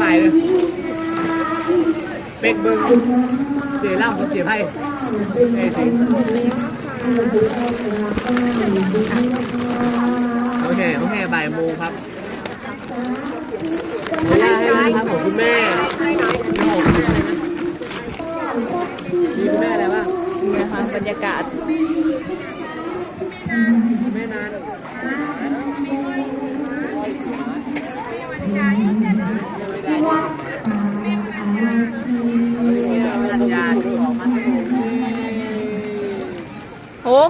หมายเลยเป็กเบิ้งเสียร่าผมเสียให้เอ้ยสิโอเคโอเคบ่ายโมงครับขออนุญาตให้นะครับของคุณแม่มีคุณแม่อะไรบ้างนี่นะคะบรรยากาศ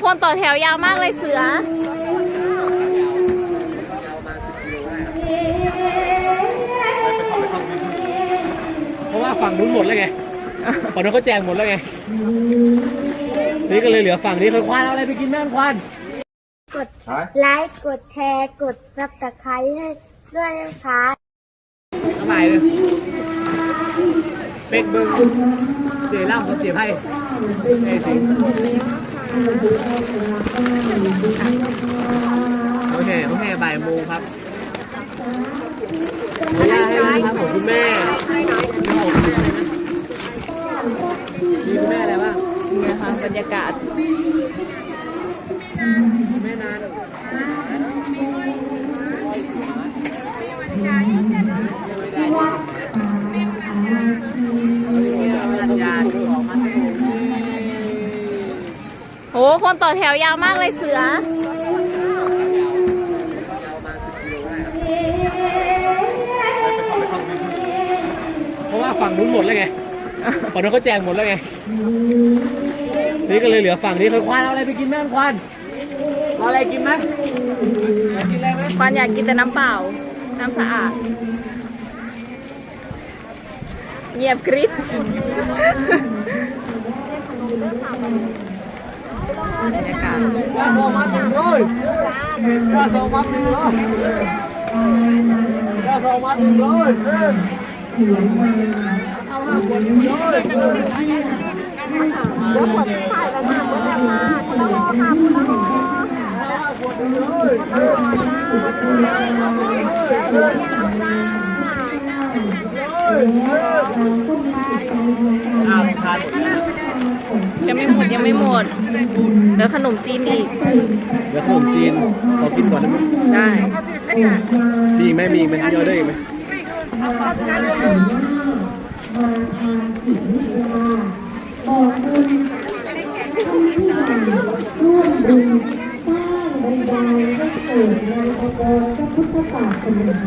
คนต่อแถวยาวมากเลยเสือ เพราะว่าฝั่งนู้นหมดแล้วไงฝั่งนู้นเขาแจกหมดแล้วไง นี่ก็เลยเหลือฝั่งนี้คนควานเอาอะไรไปกินแม่ควานกดไลค์กดแชร์กดซับสไครต์ให้ด้วยนะคะทำไมเลยเป็กเบิ้งเสียร่างผมเสียให้เอ้ยสิ โอเค โอเค บ่ายโมงครับขออนุญาตให้นะครับของคุณแม่คุณแม่อะไรบ้างนี่นะคะบรรยากาศ ต่อแถวยาวมากเลยเสือเพราะว่าฝั่งนู้นหมดแล้วไงฝั่งนู้นเขาแจกหมดแล้วไง นี่ก็เลยเหลือฝั่งนี้คนควานเอาอะไรไปกินแม่ควานเอาอะไรกินไหมอยากกินอะไรไหมควานอยากกินแต่น้ำเปล่า น้ำสะอาด เงียบกริบ บรรยากาศยาสองมัดหนึ่งร้อยยาสอมัดหนึ่งร้อยยาสองมัดหนึ่งร้อยเออเอาห้าขวดหนึ่งร้อยแล้วกดถ่ายแล้วค่ะกดแบบมาคุณละอค่ะ หมดเหลือขนมจีนอีกเดี๋ยวขนมจีนขอกินก่อนได้ไหมได้มีอีกไหมมีอีกไหมมีออเดอร์อีกไหมร่วมบุญสร้างบันดาลให้เกิดงานประกอบพระพุทธศาสนา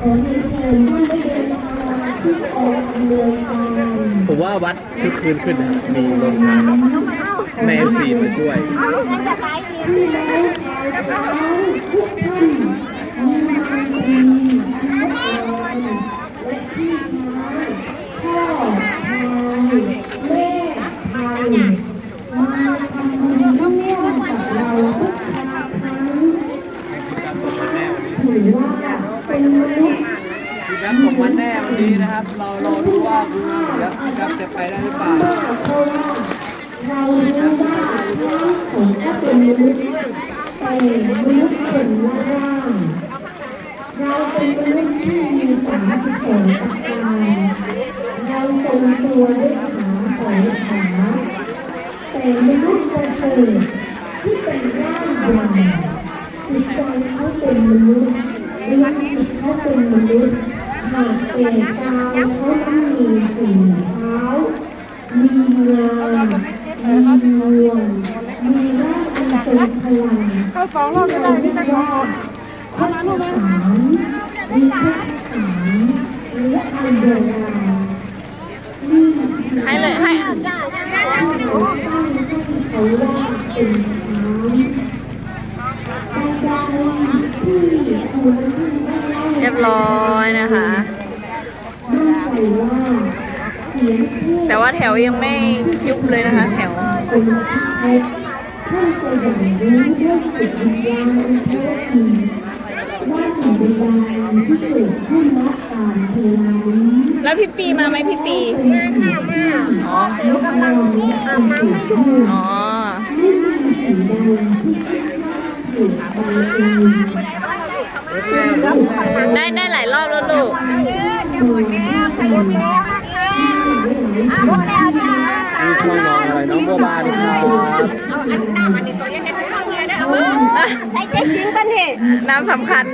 ขอเรียนเชิญท่านได้เดินทางที่กองอำนวยการผมว่าวัดคึกคืนขึ้นนะมีโรงทานแบบ แม่ฟีมาช่วยที่แล้วชาวเขาทุกท่านมีงานดีและและพี่ชายพ่อชายแม่ชายมาทำบุญร่วมกับเราทุกครั้งถือว่าเป็นมนุษย์คือแบงค์ของวันแน่วันนี้นะครับ เรารอดูว่าคุณงานหมดแล้วครับจะไปได้หรือเปล่า เพราะว่าเรารู้ว่าผม ก็เป็นมนุษย์แต่มนุษย์ส่วนล่าเราเป็นมนุษย์ที่มีสามสิบสองประการเราทรงตัวด้วยขาสองขาแต่มนุษย์ประเสริฐที่เป็นร่างใหญ่จิตใจเขาเป็นมนุษย์ดวงจิตเขาเป็นมนุษย์หากแต่กายเขาไม่มีสี่เท้ามีงามีงวงมีร่างอันทรงพ ลังก็สองรอบก็ได้นี่ก็พอพัฒสารมีพัฒสารและอันโบราณนี่ให้เลยให้เขาตั้งให้เขาว่าเป็นช้างเรียบร้อยนะคะ แต่ว่าแถวยังไม่ยุบเลยนะคะ แถว ท่านจะอย่างรู้ด้วยจิตวิญญาณอันแท้จริงว่าสิ่งใดๆที่เกิดขึ้นณการเวลานี้แล้วพี่ปีมาไหมพี่ปีเป็นสิ่งที่อ๋อเรากำลังอาบน้ำไม่ถูกอ๋อไม่มีสิ่งใดที่ถูกไปเองได้ได้หลายรอบแล้วลูกเหมดแล้วจ้านี่ ช่วยน้องอะไรน้องบัวบานครับไอ้เจ๊จริงกันเหตุน้ำสำคัญ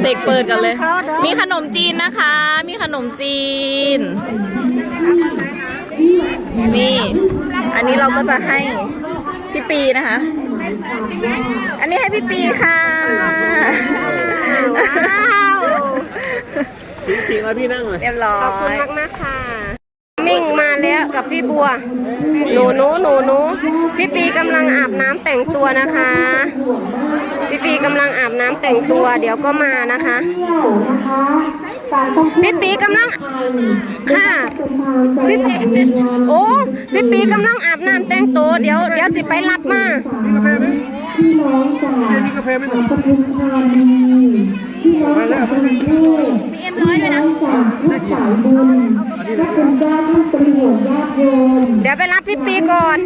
เสกเปิดกันเลย มีขนมจีนนะคะ มีขนมจีน นี่ อันนี้เราก็จะให้พี่ปีนะคะ อันนี้ให้พี่ปีค่ะ ว้าวจริงๆแล้วพี่นั่งเลยเรียบร้อขอบคุณยมากมากๆค่ะ มิ่งมาแล้วกับพี่บัว หนูหนูหนูหนูพี่ปีกำลังอาบน้ำแต่งตัวนะคะ พี่ปีกำลังอาบน้ำแต่งตัว เดี๋ยวก็มานะคะพี่ปีกำลังค่ะพี่ปีโอ้พี่ปีกำลังอาบน้ำแต่งตัวเดี๋ยวเดี๋ยวสิไปรับมาพี่น้องจากปทุมธานี พี่น้องจากกรุงเทพพี่น้องจากทุกสายบุญและเป็นญาติที่เป็นห่วงญาติโยมเดี๋ยวไปรับพี่ปีก่อน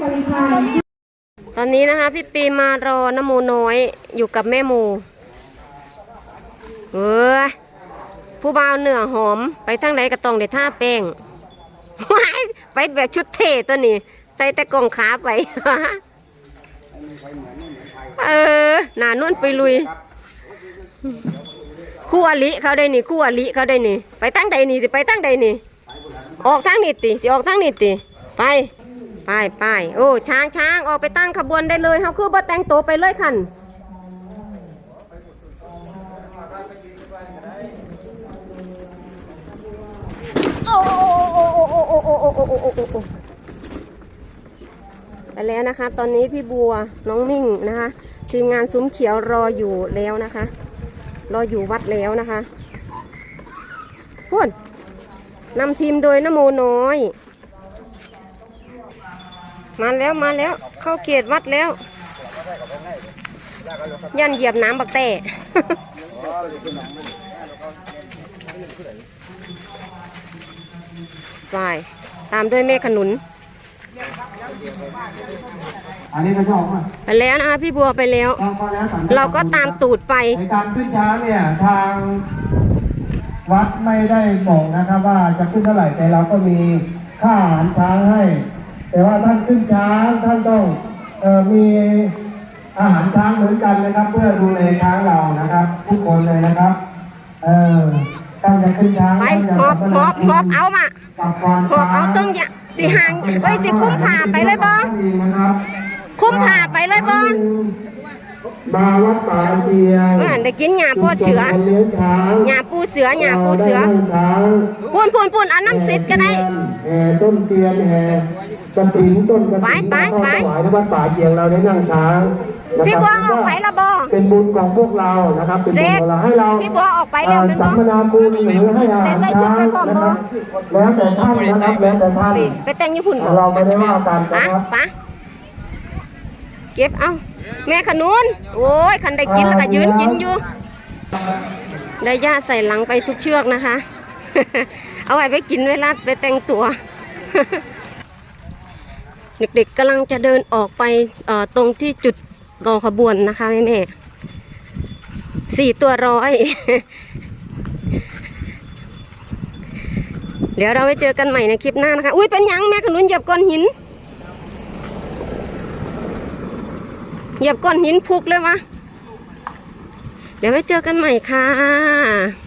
ตอนนี้นะคะพี่ปีมารอน้ำมูน้อยอยู่กับแม่หมูเอ้ยผู้บ่าวเหนือหอมไปทางไหนก็ต้องได้ท่าแป้งไปแบบชุดเท่ตัวนี้ ใส่แต่กล่องขาไป เออ หนานุ่นไปลุย คู่อลิเขาได้นี่คู่อลิเขาได้นี่ ไปตั้งใดนี่สิไปตั้งใดนี่ ออกทางนี้ติสิออกทางนี้ติไปไปไปโอ้ช้างช้างออกไปตั้งขบวนได้เลยเขาคือบ่แต่งตัวไปเลยคันโอ้โอ้โอ้โอ้โอ้โอ้โอ้โอ้โอ้โอ้ไปแล้วนะคะ ตอนนี้พี่บัวน้องมิ่งนะคะทีมงานซุ้มเขียวรออยู่แล้วนะคะ รออยู่วัดแล้วนะคะพูดนำทีมโดยนโมน้อย มาแล้วมาแล้ว เข้าเขตวัดแล้ว ยันเหยียบน้ำบักแต่ไปตามด้วยแม่ขนุน อันนี้ก็ยอมอะไปแล้วนะคะพี่บัวไปแล้วเราก็แล้วแต่เราก็ตามตูดไป ในการขึ้นช้างเนี่ยทางวัดไม่ได้บอกนะครับ ว่าจะขึ้นเท่าไหร่แต่เราก็มีค่าอาหารช้างให้ แต่ว่าท่านขึ้นช้างท่านต้องเอ่อมีอาหารช้างเหมือนกันนะครับ เพื่อดูแลช้างเรานะครับ ทุกคนเลยนะครับ เออท่านจะขึ้นช้างไปท่านจะหอบหอบหอบเอามา กับควานหอบเอาต้องอย่า สิห่างไว้สิคุ้มผ่าไปเลยบอนะครับคุ้มผ่าไปเลยบอมาวัดป่าเตียงเออได้กินหญ้าพ่อเสือเลี้ยงช้างหญ้าปูเสือหญ้าปูเสือได้ให้ช้างพูนพูนพูนเอาน้ำซิดก็ได้แห่ต้นเตียนแห่กระถิ่นต้นกระถิ่นไปไปเข้าถวายที่วัดป่าเตียงเราได้นั่งช้างนะครับ พี่บัวออกไปละบอเป็นบุญของพวกเรานะครับ เป็นบุญของเราให้เราพี่บัวออกไปแล้วเป็นบ่สัมมนาคุณหรือให้อาหารแต่ใส่ชุดช้างไปพร้อมนะบ่ครับแล้วแต่ท่านนะครับแล้วแต่ท่านไปแต่งญี่ปุ่นบ่เราไม่ได้ว่ากันปะนะครับปะเก็บเอาแม่ขนุนโอ้ยคันได้กินแล้วก็ยืนกินอยู่ได้ย่าใส่หลังไปทุกเชือกนะคะ เอาไว้ไปกินเวลาไปแต่งตัวเด็กๆกำลังจะเดินออกไปเอ่อตรงที่จุด รอขบวนนะคะแม่แม่ๆสี่ตัวร้อย เดี๋ยวเราไปเจอกันใหม่ในคลิปหน้านะคะ อุ้ยเป็นยังแม่ขนุนเหยียบก้อนหิน เหยียบก้อนหินพุกเลยวะ เดี๋ยวไปเจอกันใหม่ค่ะ